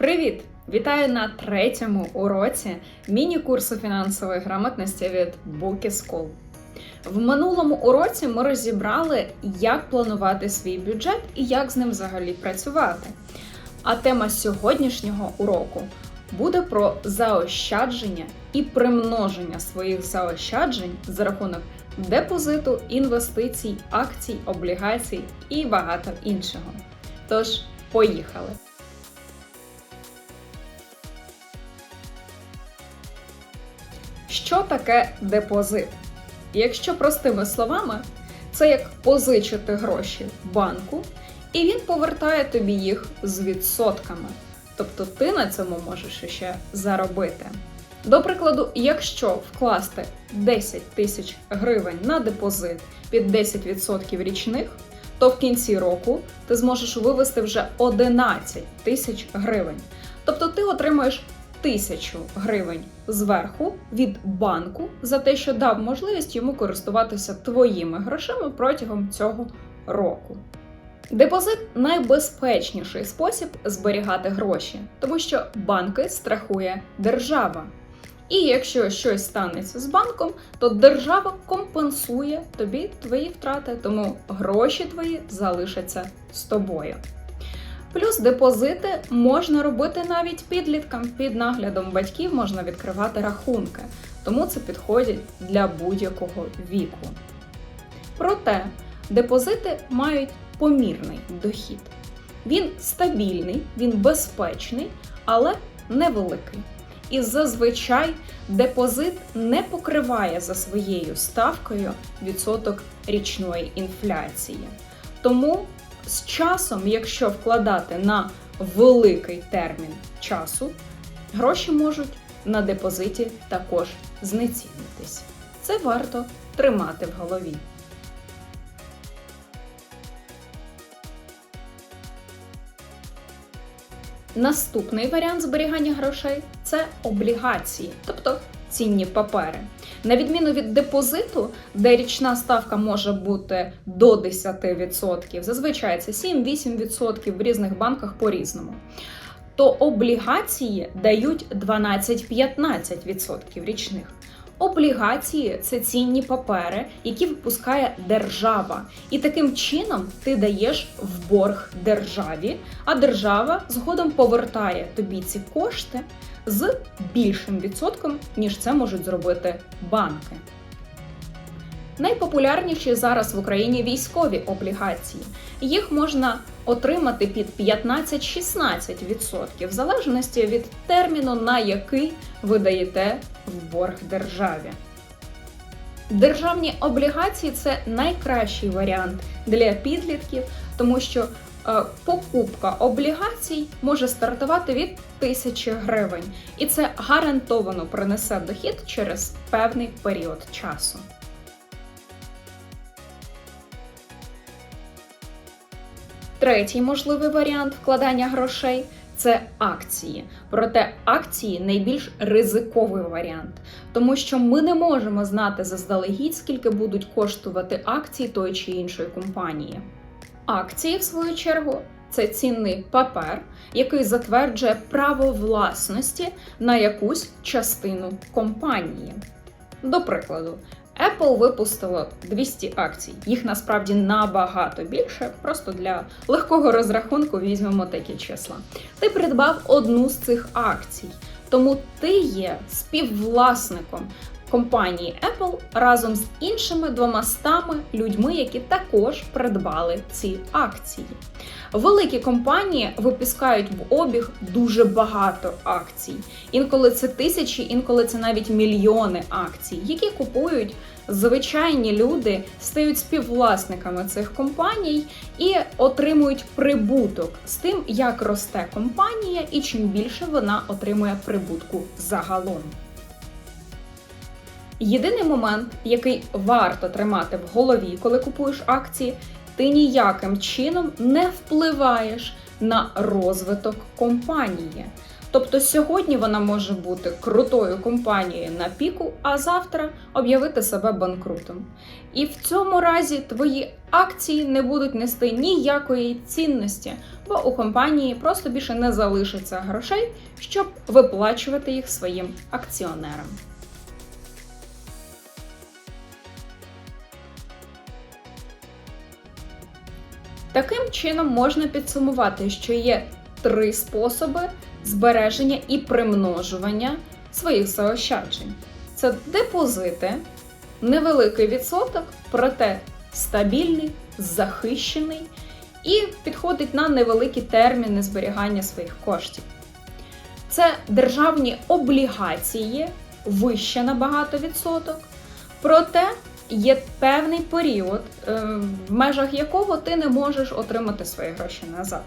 Привіт! Вітаю на третьому уроці міні-курсу фінансової грамотності від Bookie School. В минулому уроці ми розібрали, як планувати свій бюджет і як з ним взагалі працювати. А тема сьогоднішнього уроку буде про заощадження і примноження своїх заощаджень за рахунок депозиту, інвестицій, акцій, облігацій і багато іншого. Тож, поїхали! Що таке депозит? Якщо простими словами, це як позичити гроші банку, і він повертає тобі їх з відсотками. Тобто ти на цьому можеш ще заробити. До прикладу, якщо вкласти 10 тисяч гривень на депозит під 10% річних, то в кінці року ти зможеш вивести вже 11 тисяч гривень. Тобто ти отримаєш тисячу гривень зверху від банку за те, що дав можливість йому користуватися твоїми грошима протягом цього року. Депозит найбезпечніший спосіб зберігати гроші, тому що банки страхує держава. І якщо щось станеться з банком, то держава компенсує тобі твої втрати, тому гроші твої залишаться з тобою. Плюс депозити можна робити навіть підліткам під наглядом батьків можна відкривати рахунки, тому це підходить для будь-якого віку. Проте депозити мають помірний дохід. Він стабільний, він безпечний, але невеликий. І зазвичай депозит не покриває за своєю ставкою відсоток річної інфляції. Тому з часом, якщо вкладати на великий термін часу, гроші можуть на депозиті також знецінитись. Це варто тримати в голові. Наступний варіант зберігання грошей це облігації, тобто цінні папери. На відміну від депозиту, де річна ставка може бути до 10%, зазвичай це 7-8% в різних банках по-різному. То облігації дають 12-15% річних. Облігації це цінні папери, які випускає держава. І таким чином ти даєш в борг державі, а держава згодом повертає тобі ці кошти з більшим відсотком, ніж це можуть зробити банки. Найпопулярніші зараз в Україні військові облігації. Їх можна отримати під 15-16%, в залежності від терміну, на який ви даєте в борг державі. Державні облігації це найкращий варіант для підлітків, тому що е, покупка облігацій може стартувати від 1000 гривень, і це гарантовано принесе дохід через певний період часу. Третій можливий варіант вкладання грошей це акції. Проте акції найбільш ризиковий варіант, тому що ми не можемо знати заздалегідь, скільки будуть коштувати акції тої чи іншої компанії. Акції, в свою чергу, це цінний папер, який затверджує право власності на якусь частину компанії. До прикладу, Apple випустила 200 акцій. Їх насправді набагато більше. Просто для легкого розрахунку візьмемо такі числа. Ти придбав одну з цих акцій, тому ти є співвласником компанії Apple разом з іншими 200 людьми, які також придбали ці акції. Великі компанії випускають в обіг дуже багато акцій. Інколи це тисячі, інколи це навіть мільйони акцій, які купують звичайні люди, стають співвласниками цих компаній і отримують прибуток з тим, як росте компанія, і чим більше вона отримує прибутку загалом. Єдиний момент, який варто тримати в голові, коли купуєш акції, ти ніяким чином не впливаєш на розвиток компанії. Тобто сьогодні вона може бути крутою компанією на піку, а завтра об'явити себе банкрутом. І в цьому разі твої акції не будуть нести ніякої цінності, бо у компанії просто більше не залишиться грошей, щоб виплачувати їх своїм акціонерам. Таким чином можна підсумувати, що є три способи збереження і примножування своїх заощаджень: це депозити, невеликий відсоток, проте стабільний, захищений і підходить на невеликі терміни зберігання своїх коштів. Це державні облігації, вище набагато відсоток, проте є певний період, е, в межах якого ти не можеш отримати свої гроші назад.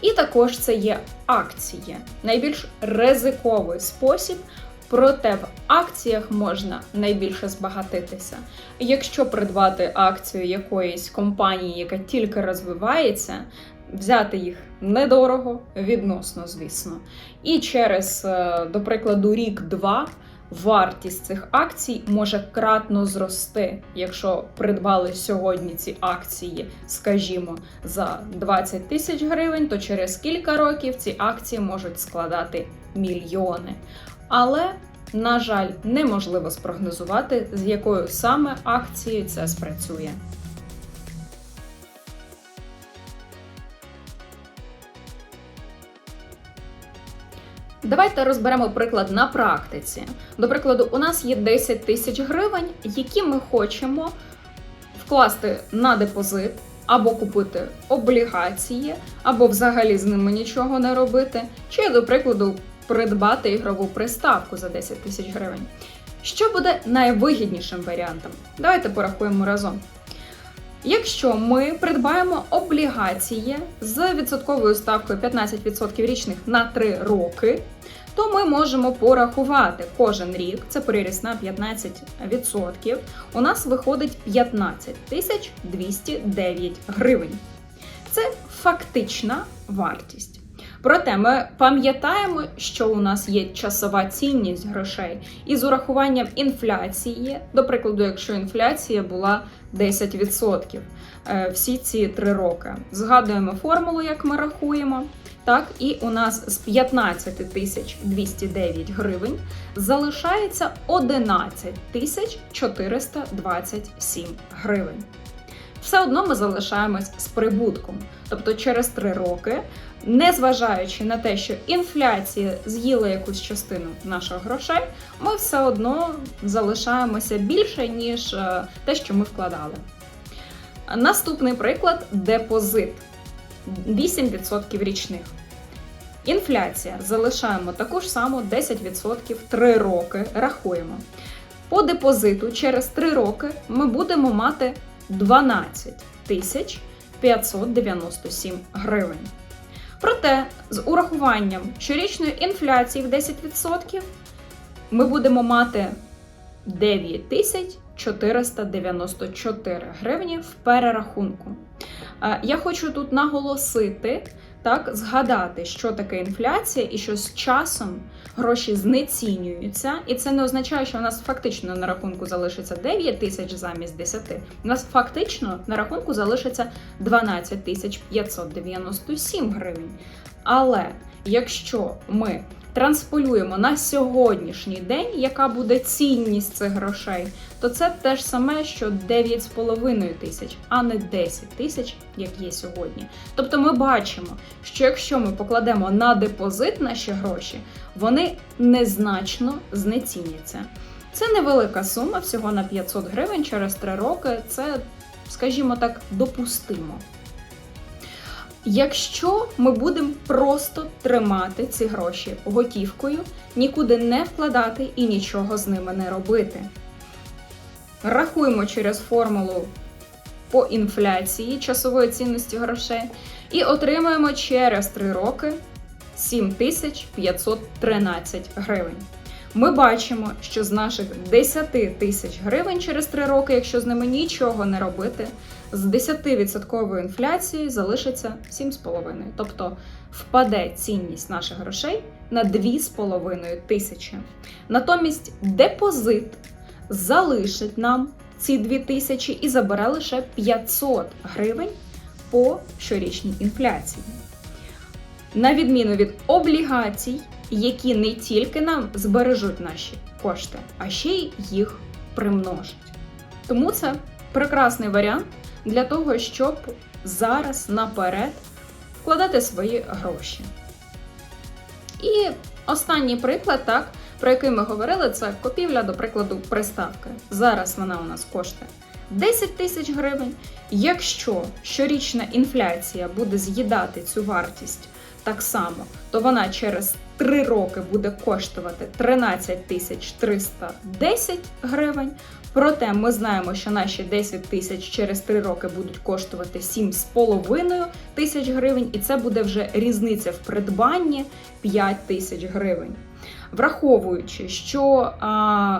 І також це є акції, найбільш ризиковий спосіб, проте в акціях можна найбільше збагатитися. Якщо придбати акцію якоїсь компанії, яка тільки розвивається, взяти їх недорого, відносно, звісно. І через, е, до прикладу, рік-два вартість цих акцій може кратно зрости, якщо придбали сьогодні ці акції, скажімо, за 20 тисяч гривень, то через кілька років ці акції можуть складати мільйони. Але, на жаль, неможливо спрогнозувати, з якою саме акцією це спрацює. Давайте розберемо приклад на практиці. До прикладу, у нас є 10 тисяч гривень, які ми хочемо вкласти на депозит, або купити облігації, або взагалі з ними нічого не робити, чи, до прикладу, придбати ігрову приставку за 10 тисяч гривень. Що буде найвигіднішим варіантом? Давайте порахуємо разом. Якщо ми придбаємо облігації з відсотковою ставкою 15% річних на 3 роки, то ми можемо порахувати кожен рік, це приріст на 15%, у нас виходить 15 тисяч 209 гривень. Це фактична вартість. Проте ми пам'ятаємо, що у нас є часова цінність грошей, і з урахуванням інфляції, до прикладу, якщо інфляція була 10% е, всі ці три роки. Згадуємо формулу, як ми рахуємо. Так, і у нас з 15 тисяч 209 гривень залишається 11 тисяч 427 гривень. Все одно ми залишаємось з прибутком. Тобто через 3 роки незважаючи на те, що інфляція з'їла якусь частину наших грошей, ми все одно залишаємося більше, ніж е, те, що ми вкладали. Наступний приклад депозит 8% річних. Інфляція залишаємо таку ж саму 10% 3 роки. Рахуємо. По депозиту через 3 роки ми будемо мати 12 тисяч 597 гривень. Проте, з урахуванням щорічної інфляції в 10% ми будемо мати 9494 гривні в перерахунку. Е, я хочу тут наголосити, так, згадати, що таке інфляція, і що з часом гроші знецінюються, і це не означає, що у нас фактично на рахунку залишиться 9 тисяч замість 10. У нас фактично на рахунку залишиться 12 тисяч 597 гривень. Але якщо ми трансполюємо на сьогоднішній день, яка буде цінність цих грошей, то це те ж саме, що 9,5 тисяч, а не 10 тисяч, як є сьогодні. Тобто ми бачимо, що якщо ми покладемо на депозит наші гроші, вони незначно знеціняться. Це невелика сума, всього на 500 гривень через 3 роки. Це, скажімо так, допустимо. Якщо ми будемо просто тримати ці гроші готівкою, нікуди не вкладати і нічого з ними не робити. Rахуємо через формулу по інфляції часової цінності грошей і отримаємо через 3 роки 7513 гривень. Ми бачимо, що з наших 10 тисяч гривень через 3 роки, якщо з ними нічого не робити, з 10% інфляцією залишиться 7,5. Тобто впаде цінність наших грошей на 2,5 тисячі. Натомість депозит залишить нам ці 2 тисячі і забере лише 500 гривень по щорічній інфляції. На відміну від облігацій, які не тільки нам збережуть наші кошти, а ще й їх примножать. Тому це прекрасний варіант для того, щоб зараз наперед вкладати свої гроші. І останній приклад, так, про який ми говорили, це купівля, до прикладу, приставки. Зараз вона у нас коштує 10 тисяч гривень. Якщо щорічна інфляція буде з'їдати цю вартість так само, то вона через 3 роки буде коштувати 13 тисяч 310 гривень. Проте ми знаємо, що наші 10 тисяч через 3 роки будуть коштувати 7,5 тисяч гривень, і це буде вже різниця в придбанні 5 тисяч гривень. Враховуючи, що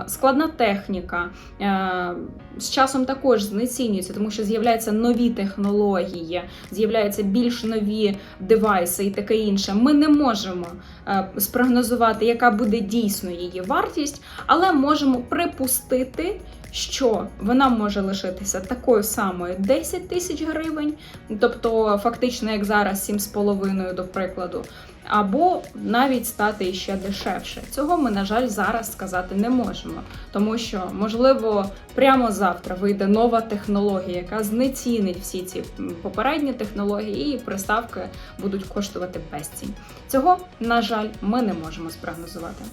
складна техніка а, з часом також знецінюється, тому що з'являються нові технології, з'являються більш нові девайси і таке інше. Ми не можемо а, спрогнозувати, яка буде дійсно її вартість, але можемо припустити. Що вона може лишитися такою самою 10 тисяч гривень, тобто фактично, як зараз 7,5 до прикладу, або навіть стати ще дешевше. Цього ми, на жаль, зараз сказати не можемо, тому що, можливо, прямо завтра вийде нова технологія, яка знецінить всі ці попередні технології, і приставки будуть коштувати безцінь. Цього, на жаль, ми не можемо спрогнозувати.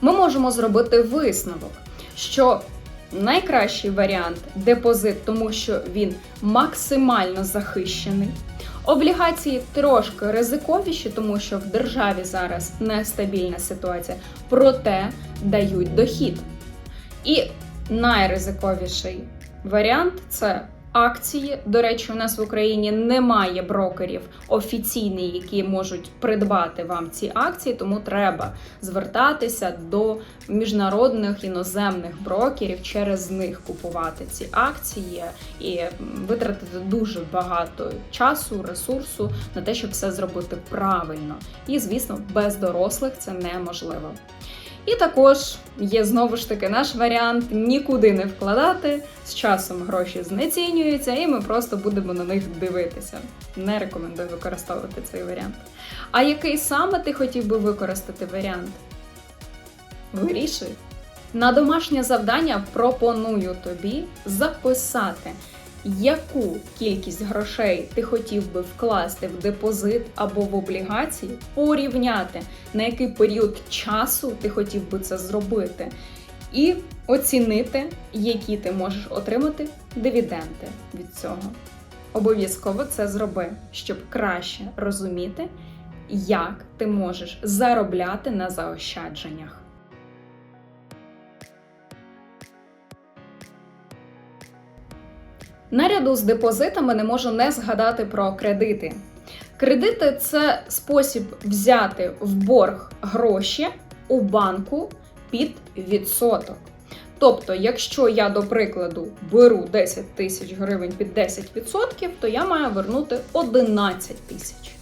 Ми можемо зробити висновок, що найкращий варіант депозит, тому що він максимально захищений. Облігації трошки ризиковіші, тому що в державі зараз нестабільна ситуація, проте дають дохід. І найризиковіший варіант це акції. До речі, у нас в Україні немає брокерів офіційних, які можуть придбати вам ці акції, тому треба звертатися до міжнародних іноземних брокерів, через них купувати ці акції і витратити дуже багато часу, ресурсу на те, щоб все зробити правильно. І, звісно, без дорослих це неможливо. І також є знову ж таки наш варіант нікуди не вкладати. З часом гроші знецінюються, і ми просто будемо на них дивитися. Не рекомендую використовувати цей варіант. А який саме ти хотів би використати варіант? Вирішуй. На домашнє завдання пропоную тобі записати яку кількість грошей ти хотів би вкласти в депозит або в облігації, порівняти, на який період часу ти хотів би це зробити, і оцінити, які ти можеш отримати дивіденди від цього. Обов'язково це зроби, щоб краще розуміти, як ти можеш заробляти на заощадженнях. Наряду з депозитами не можу не згадати про кредити. Кредити це спосіб взяти в борг гроші у банку під відсоток. Тобто, якщо я, до прикладу, беру 10 тисяч гривень під 10%, то я маю вернути 11 тисяч.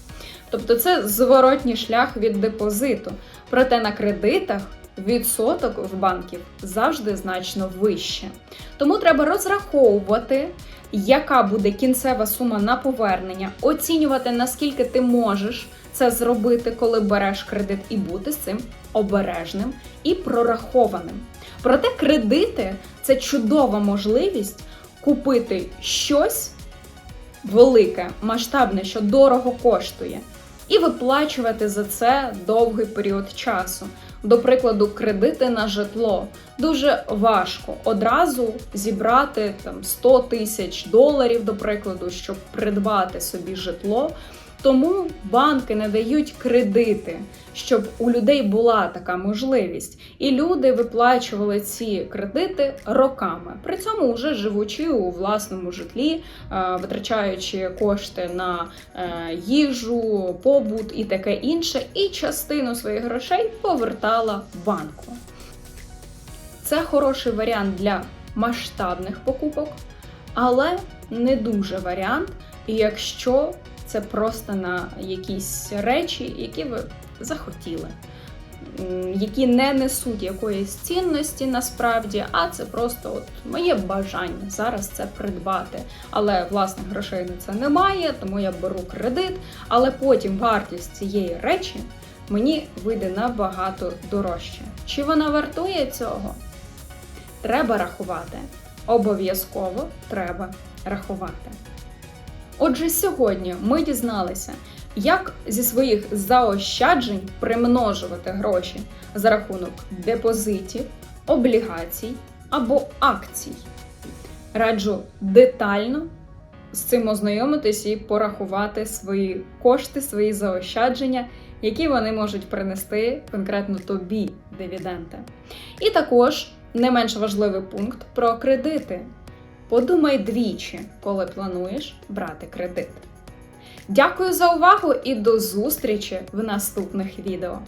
Тобто це зворотній шлях від депозиту. Проте на кредитах відсоток в банків завжди значно вище. Тому треба розраховувати, яка буде кінцева сума на повернення, оцінювати, наскільки ти можеш це зробити, коли береш кредит, і бути з цим обережним і прорахованим. Проте кредити це чудова можливість купити щось велике, масштабне, що дорого коштує, і виплачувати за це довгий період часу до прикладу, кредити на житло. Дуже важко одразу зібрати там 100 тисяч доларів, до прикладу, щоб придбати собі житло. Тому банки не дають кредити, щоб у людей була така можливість, і люди виплачували ці кредити роками. При цьому вже живучи у власному житлі, е, витрачаючи кошти на е, їжу, побут і таке інше, і частину своїх грошей повертала банку. Це хороший варіант для масштабних покупок, але не дуже варіант, якщо це просто на якісь речі, які ви захотіли, які не несуть якоїсь цінності насправді, а це просто от моє бажання зараз це придбати. Але власних грошей на це немає, тому я беру кредит, але потім вартість цієї речі мені вийде набагато дорожче. Чи вона вартує цього? Треба рахувати. Обов'язково треба рахувати. Отже, сьогодні ми дізналися, як зі своїх заощаджень примножувати гроші за рахунок депозитів, облігацій або акцій. Раджу детально з цим ознайомитись і порахувати свої кошти, свої заощадження, які вони можуть принести конкретно тобі дивіденди. І також не менш важливий пункт про кредити. Подумай двічі, коли плануєш брати кредит. Дякую за увагу і до зустрічі в наступних відео.